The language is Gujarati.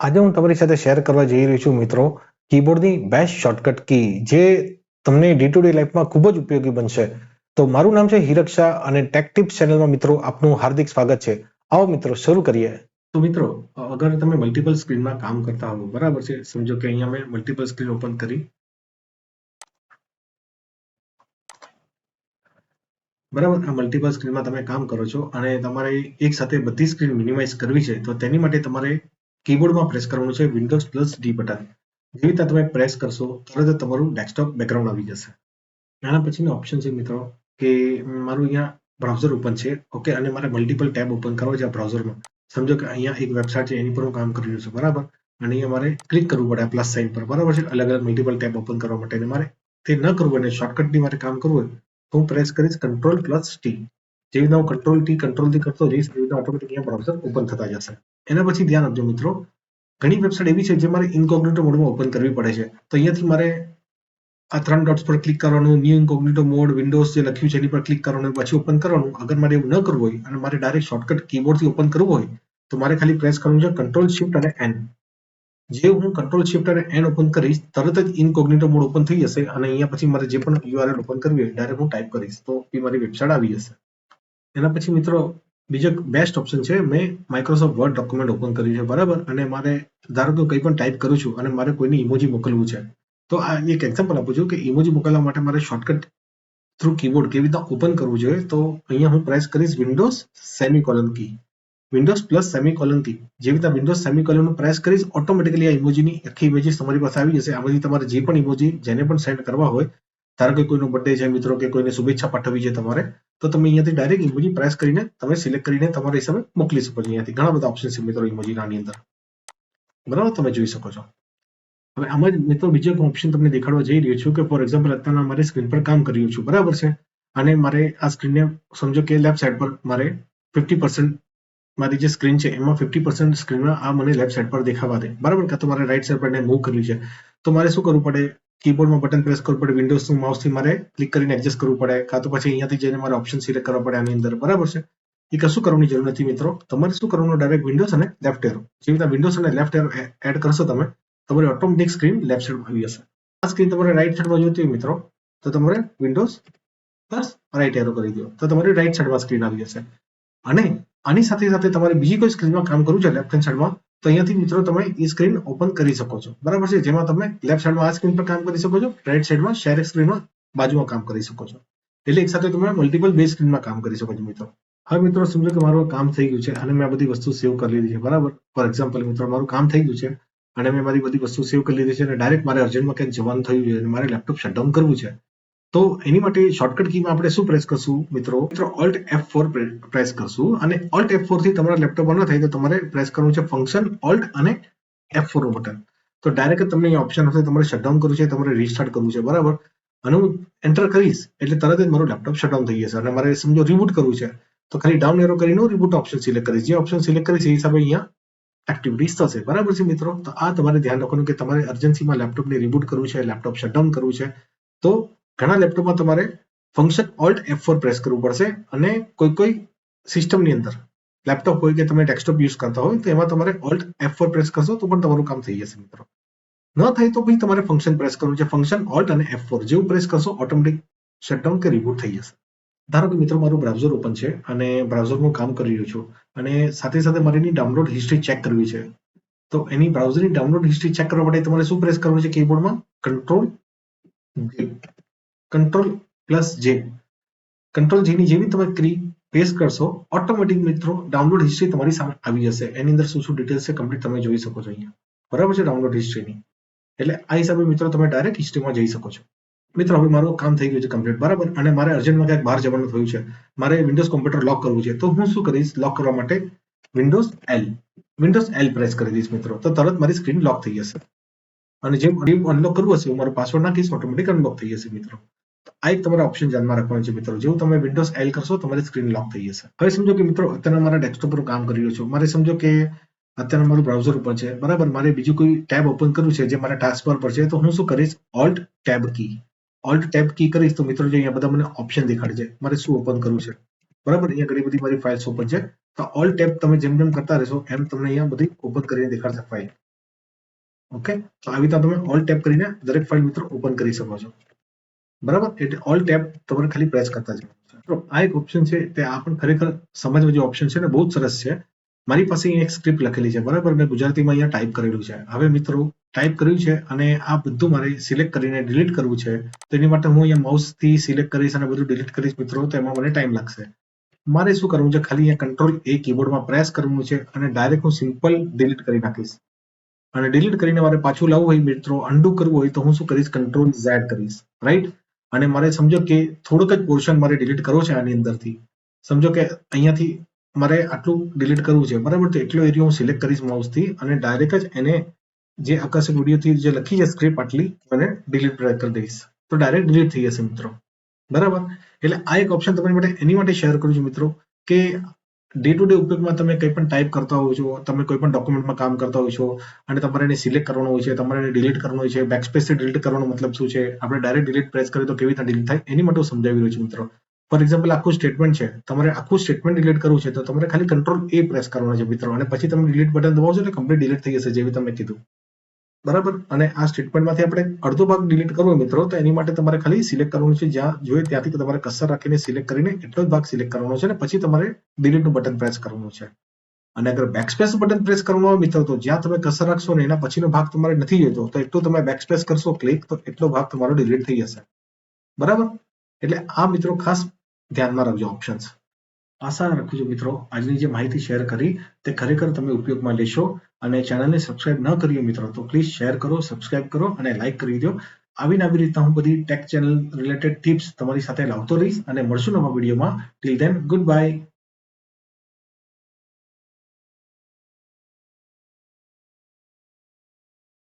આજે હું તમારી સાથે શેર કરવા જઈ રહ્યો છું મિત્રો કીબોર્ડની બેસ્ટ શોર્ટકટ કી જે તમને ડે ટુ ડે લાઈફમાં ખૂબ જ ઉપયોગી બનશે. તો મારું નામ છે હિરક્ષા અને ટેક ચેનલમાં મિત્રો આપનું હાર્દિક સ્વાગત છે. આવો મિત્રો, શરૂ કરીએ. તો મિત્રો, અગર તમે મલ્ટિપલ સ્ક્રીનમાં કામ કરતા હો, બરાબર છે? સમજો કે અહીંયા મેં મલ્ટિપલ સ્ક્રીન ઓપન કરી. બરાબર? આ મલ્ટિપલ સ્ક્રીનમાં તમે કામ કરો છો અને તમારે એક સાથે બધી સ્ક્રીન મિનિમાઇઝ કરવી છે, તો તેની માટે તમારે કીબોર્ડમાં પ્રેસ કરવાનું છે વિન્ડોઝ પ્લસ ડી બટન. જેવી રીતે તમે પ્રેસ કરશો, તરત જ તમારું ડેસ્કટોપ બેકગ્રાઉન્ડ આવી જશે. આના પછીનો ઓપ્શન છે મિત્રો, કે મારું અહીંયા બ્રાઉઝર ઓપન છે. ઓકે અને મારે મલ્ટિપલ ટેબ ઓપન કરવો છે આ બ્રાઉઝરમાં સમજો કે અહીંયા એક વેબસાઇટ છે, એની પર હું કામ કરી રહ્યો છું, બરાબર? અને અહીંયા મારે ક્લિક કરવું પડે પ્લસ સાઇન પર, બરાબર છે? અલગ અલગ મલ્ટિપલ ટેબ ઓપન કરવા માટે મારે તે ન કરવું અને શોર્ટકટની મારે કામ કરવું હોય, તો હું પ્રેસ કરીશ કંટ્રોલ પ્લસ ટી જેવી રીતે હું કંટ્રોલ ટી કંટ્રોલથી કરતો જઈશ એવી રીતે ઓટોમેટિક અહીંયા બ્રાઉઝર ઓપન થતા જશે. એના પછી ધ્યાન આપજો મિત્રો, ઘણી વેબસાઇટ એવી છે જે મારે ઇનકોગ્નિટો મોડમાં ઓપન કરવી પડે છે. તો અહીંયાથી મારે આ ત્રણ ડોટ્સ પર ક્લિક કરવાનું ન્યૂ ઇન્કોગ્નિટો મોડ વિન્ડોઝ જે લખ્યું છે એની પર ક્લિક કરવાનું, પછી ઓપન કરવાનું. અગર મારે એવું ન કરવું હોય અને મારે ડાયરેક્ટ શોર્ટકટ કીબોર્ડથી ઓપન કરવું હોય, તો મારે ખાલી પ્રેસ કરવાનું છે કંટ્રોલ શિફ્ટ અને એન જે હું કંટ્રોલ શિફ્ટ અને એન ઓપન કરીશ, તરત જ ઇનકોગ્નિટો મોડ ઓપન થઈ જશે અને અહીંયા પછી મારે જે પણ યુઆરએલ ઓપન કરવી હોય ડાયરેક્ટ હું ટાઈપ કરીશ. તો એ મારી વેબસાઇટ આવી જશે. એના પછી મિત્રો, બીજો બેસ્ટ ઓપ્શન છે, મેં માઇક્રોસોફ્ટ વર્ડ ડોક્યુમેન્ટ ઓપન કર્યું છે, બરાબર? અને મારે, ધારો કે કંઈ પણ ટાઈપ કરું છું અને મારે કોઈને ઇમોજી મોકલવું છે, તો આ એક એક્ઝામ્પલ આપું છું કે ઇમોજી મોકલવા માટે મારે શોર્ટકટ થ્રુ કીબોર્ડ કેવી રીતે ઓપન કરવું જોઈએ, તો અહીંયા હું પ્રેસ કરીશ Windows semicolon key Windows plus semicolon key જેવી રીતે વિન્ડોઝ સેમી કોલન પ્રેસ કરીશ ઓટોમેટિકલી આ ઇમોજીની આખી ઇમેજીસ તમારી પાસે આવી જશે. આમાંથી તમારે જે પણ ઇમોજી જેને પણ સેન્ડ કરવા હોય, ધારો કે કોઈનો બર્થડે છે મિત્રો, કે કોઈને શુભેચ્છા પાઠવવી છે તમારે તો તમે અહીંયાથી ડાયરેક્ટ ઇમોજી પ્રેસ કરીને તમે સિલેક્ટ કરીને તમારા હિસાબે મોકલી શકો છો અહીંયાથી. ઘણા બધા ઓપ્શન છે મિત્રો ઇમોજીના અંદર. બરાબર? તમે જોઈ શકો છો. હવે આમાં મિત્રો બીજો ઓપ્શન તમને દેખાડવા જઈ રહ્યો છું કે ફોર એક્ઝામ્પલ અત્યારના મારે સ્ક્રીન પર કામ કરી રહ્યું છું. બરાબર છે? અને મારે આ સ્ક્રીનને સમજો કે લેફ્ટ સાઈડ પર મારે ફિફ્ટી પર્સન્ટ મારી જે સ્ક્રીન છે, એમાં ફિફ્ટી પર્સન્ટ સ્ક્રીનમાં આ મને લેફ્ટ સાઈડ પર દેખાવા દે. બરાબર? કાં તો મારે રાઈટ સાઈડ પર મૂવ કરવી છે. તો મારે શું કરવું પડે? કીબોર્ડમાં બટન પ્રેસ કરવું પડે વિન્ડોઝનું માઉસથી મારે ક્લિક કરીને એડજસ્ટ કરવું પડે, કાં તો પછી અહીંયાથી જઈને મારે ઓપ્શન સિલેક્ટ કરવા પડે આની અંદર, બરાબર છે? એ કશું કરવાની જરૂર નથી મિત્રો. તમારે શું કરવાનું? ડાયરેક્ટ વિન્ડોઝ અને લેફ્ટ એરો જેવી રીતે વિન્ડોઝ અને લેફ્ટ એરો એડ કરશો તમે, તમારી ઓટોમેટિક સ્ક્રીન લેફ્ટ સાઈડમાં આવી જશે. આ સ્ક્રીન તમારે રાઈટ સાઈડમાં જોઈતી હોય મિત્રો, તો તમારે વિન્ડોઝ પ્લસ રાઈટ એરો કરી દો. તો તમારી રાઈટ સાઈડમાં સ્ક્રીન આવી જશે. અને આની સાથે સાથે તમારે બીજી કોઈ સ્ક્રીનમાં કામ કરવું છે લેફ્ટ હેન્ડ સાઈડમાં તો અહીંયાથી મિત્રો તમે એ સ્ક્રીન ઓપન કરી શકો છો. બરાબર છે? જેમાં તમે લેફ્ટ સાઈડમાં આ સ્ક્રીન પર કામ કરી શકો છો રાઈટ સાઈડમાં શેર સ્ક્રીનમાં બાજુમાં કામ કરી શકો છો. એટલે એક સાથે તમે મલ્ટિપલ બે સ્ક્રીનમાં કામ કરી શકો છો મિત્રો. હવે મિત્રો સમજો કે મારું કામ થઈ ગયું છે અને મેં આ બધી વસ્તુ સેવ કરી લીધી છે, બરાબર? ફોર એક્ઝામ્પલ મિત્રો, મારું કામ થઈ ગયું છે અને મેં મારી બધી વસ્તુ સેવ કરી લીધી છે અને ડાયરેક્ટ મારે અર્જન્ટમાં ક્યાંક જવાનું થયું છે અને મારે લેપટોપ શટડાઉન કરવું છે. તો એની માટે શોર્ટકટ કીમાં આપણે શું પ્રેસ કરશું મિત્રો? મિત્રો ઓલ્ટ એફ ફોર પ્રેસ કરશું અને ઓલ્ટ એફથી તમારા લેપટોપ ન થાય તો તમારે પ્રેસ કરવું છે ફંક્શન ઓલ્ટ અને એફ ફોર બટન તો ડાયરેક્ટ તમને ઓપ્શન હશે, તમારે શટડાઉન કરવું છે, તમારે રીસ્ટાર્ટ કરવું છે, બરાબર? અને હું એન્ટર કરીશ, એટલે તરત જ મારું લેપટોપ શટડાઉન થઈ જશે. અને મારે સમજો રિબૂટ કરવું છે, તો ખાલી ડાઉન એરો કરીને રિબૂટ ઓપ્શન સિલેક્ટ કરીશ. જે ઓપ્શન સિલેક્ટ કરીશ, એ હિસાબે અહીંયા એક્ટિવિટીઝ થશે. બરાબર છે મિત્રો? તો આ તમારે ધ્યાન રાખવાનું કે તમારે અર્જન્સીમાં લેપટોપને રિબૂટ કરવું છે લેપટોપ શટડાઉન કરવું છે. તો ઘણા લેપટોપમાં તમારે function alt F four press કરવું પડશે અને કોઈ કોઈ સિસ્ટમની અંદર. લેપટોપ હોય કે તમે ડેસ્કટોપ યુઝ કરતા હોય તો એમાં તમારે ઓલ્ટ એફ ફોર પ્રેસ કરશો તો પણ તમારું કામ થઈ જશે મિત્રો. ન થાય તો પછી તમારે ફંક્શન પ્રેસ કરવું છે. ફંક્શન ઓલ્ટ અને એફ ફોર જેવું પ્રેસ કરશો ઓટોમેટિક શટડાઉન કે રિબૂટ થઈ જશે. ધારો કે મિત્રો મારું બ્રાઉઝર ઓપન છે અને બ્રાઉઝરનું કામ કરી રહ્યો છું અને સાથે સાથે મારે એની ડાઉનલોડ હિસ્ટ્રી ચેક કરવી છે. તો એની બ્રાઉઝરની ડાઉનલોડ હિસ્ટ્રી ચેક કરવા માટે તમારે શું પ્રેસ કરવાનું છે? કીબોર્ડમાં કંટ્રોલ કંટ્રોલ પ્લસ જે કંટ્રોલ જેની જેવી તમે ક્રી પેસ્ટ કરશો ઓટોમેટિક મિત્રો ડાઉનલોડ હિસ્ટ્રી તમારી સામે આવી જશે. એની અંદર શું શું ડિટેલ્સ છે કમ્પ્લીટ તમે જોઈ શકો છો અહીંયા. બરાબર છે ડાઉનલોડ હિસ્ટ્રીની એટલે આ હિસાબે મિત્રો તમે ડાયરેક્ટ હિસ્ટ્રીમાં જઈ શકો છો. મિત્રો, હવે મારું કામ થઈ ગયું છે કમ્પ્લીટ બરાબર? અને મારે અર્જન્ટમાં ક્યાંક બહાર જવાનું થયું છે. મારે વિન્ડોઝ કોમ્પ્યુટર લોક કરવું છે. તો હું શું કરીશ? લોક કરવા માટે Windows L Windows L press કરી દઈશ મિત્રો. તો તરત મારી સ્ક્રીન લોક થઈ જશે. અને જેમ અનલોક કરવું હશે, હું મારો પાસવર્ડ નાખીશ ઓટોમેટિક અનલોક થઈ જશે મિત્રો. આ એક તમારા ઓપ્શન ધ્યાનમાં રાખવાનું છે મિત્રો. જેવું તમે વિન્ડોઝ એલ કરશો, તમારી સ્ક્રીન લોક થઈ જશે. હવે સમજો કે મિત્રો, અત્યારે મારા ડેસ્કટોપ પર કામ કરી રહ્યો છું. મારે સમજો કે અત્યારે મારું બ્રાઉઝર ઉપર છે. બરાબર? મારે બીજું કોઈ ટેબ ઓપન કરવું છે જે મારા ટાસ્ક બાર પર છે, તો હું શું કરીશ? Alt tab key alt tab key કરીશ તો મિત્રો જે અહીંયા બધા મને ઓપ્શન દેખાડે છે મારે શું ઓપન કરવું છે? બરાબર? અહીંયા ઘણી બધી મારી ફાઇલ્સ ઓપન છે. તો ઓલ ટેબ તમે જેમ જેમ કરતા રહેશો, એમ તમને અહીંયા બધી ઓપન કરીને દેખાડશે ફાઇલ ઓકે તો આવી રીતે તમે ઓલ ટેપ કરીને દરેક ફાઇલ મિત્રો ઓપન કરી શકો છો. બરાબર? એટલે ઓલ ટેબ તમારે ખાલી પ્રેસ કરતા જવાનું આ એક ઓપ્શન છે, તે આ પણ ખરેખર સમજવા જે ઓપ્શન છે ને બહુ સરસ છે. મારી પાસે અહીંયા એક સ્ક્રિપ્ટ લખેલી છે, બરાબર? મેં ગુજરાતીમાં અહીંયા ટાઈપ કરેલું છે. હવે મિત્રો ટાઈપ કર્યું છે અને આ બધું મારે સિલેક્ટ કરીને ડિલીટ કરવું છે. તો માટે હું અહીંયા માઉસથી સિલેક્ટ કરીશ અને બધું ડિલીટ કરીશ મિત્રો, તો એમાં મને ટાઈમ લાગશે. મારે શું કરવું છે? ખાલી અહીંયા કંટ્રોલ એ કીબોર્ડમાં પ્રેસ કરવું છે અને ડાયરેક્ટ હું સિમ્પલ ડિલીટ કરી નાખીશ. અને ડિલીટ કરીને મારે પાછું લાવવું હોય મિત્રો અન્ડુ કરવું હોય તો હું શું કરીશ? કંટ્રોલ ઝેડ કરીશ. રાઈટ અને મારે સમજો કે થોડુંક જ પોર્શન મારે ડિલીટ કરવો છે આની અંદરથી. સમજો કે અહીંયાથી મારે આટલું ડિલીટ કરવું છે. બરાબર, તો એટલો એરિયો હું સિલેક્ટ કરીશ માઉસથી અને ડાયરેક્ટ જ એને જે આકર્ષક વિડીયોથી જે લખી છે સ્ક્રિપ્ટ આટલી, મને ડિલીટ કરી દઈશ. તો ડાયરેક્ટ ડિલીટ થઈ જશે, મિત્રો. બરાબર? એટલે આ એક ઓપ્શન તમારી માટે એની માટે શેર કરું છું, મિત્રો, કે ડે ટુ ડે ઉપયોગમાં તમે કંઈ પણ ટાઈપ કરતા હોવ છો, તમે કોઈ પણ ડોક્યુમેન્ટમાં કામ કરતા હોય છો, અને તમારે એને સિલેક્ટ કરવાનું હોય છે, તમારે એને ડિલીટ કરવાનું હોય છે બેકસ્પેસથી ડિલીટ કરવાનો મતલબ શું છે, આપણે ડાયરેક્ટ ડિલીટ પ્રેસ કરીએ તો કેવી રીતે ડિલીટ થાય, એની માટે હું સમજાવી રહ્યો છું મિત્રો. ફોર એક્ઝામ્પલ આખું સ્ટેટમેન્ટ છે, તમારે આખું સ્ટેટમેન્ટ ડિલીટ કરવું છે, તો તમારે ખાલી કંટ્રોલ એ પ્રેસ કરવાનો છે મિત્રો, અને પછી તમે ડિલીટ બટન દબાવશો એટલે કમ્પ્લીટ ડિલીટ થઈ જશે, જેવી તમે કીધું. બરાબર? અને આ સ્ટેટમેન્ટમાંથી આપણે અડધો ભાગ ડિલીટ કરવો મિત્રો, તો એની માટે તમારે ખાલી સિલેક્ટ કરવાનું છે. જ્યાં જોઈએ ત્યાંથી તમારે કસર રાખીને સિલેક્ટ કરીને એટલો જ ભાગ સિલેક્ટ કરવાનો છે અને પછી તમારે ડિલીટનું બટન પ્રેસ કરવાનું છે. અને અગર બેકસ્પેસ બટન પ્રેસ કરવાનું હોય મિત્રો, તો જ્યાં તમે કસર રાખશો ને એના પછીનો ભાગ તમારે નથી જોઈતો, તો એટલો તમે બેકસ્પેસ કરશો ક્લિક તો એટલો ભાગ તમારો ડિલીટ થઈ જશે. બરાબર? એટલે આ મિત્રો ખાસ ધ્યાનમાં રાખજો ઓપ્શન્સ આશા રાખું છું મિત્રો, આજની જે માહિતી શેર કરી, તે ખરેખર તમે ઉપયોગમાં લેશો. અને ચેનલને સબસ્ક્રાઇબ ન કર્યો મિત્રો, તો પ્લીઝ શેર કરો સબસ્ક્રાઇબ કરો અને લાઇક કરી દો. આવીને આવી રીતના હું બધી ટેક ચેનલ રિલેટેડ ટિપ્સ તમારી સાથે લાવતો રહીશ અને મળશું નવા વિડીયોમાં ટીલ ધેન ગુડ બાય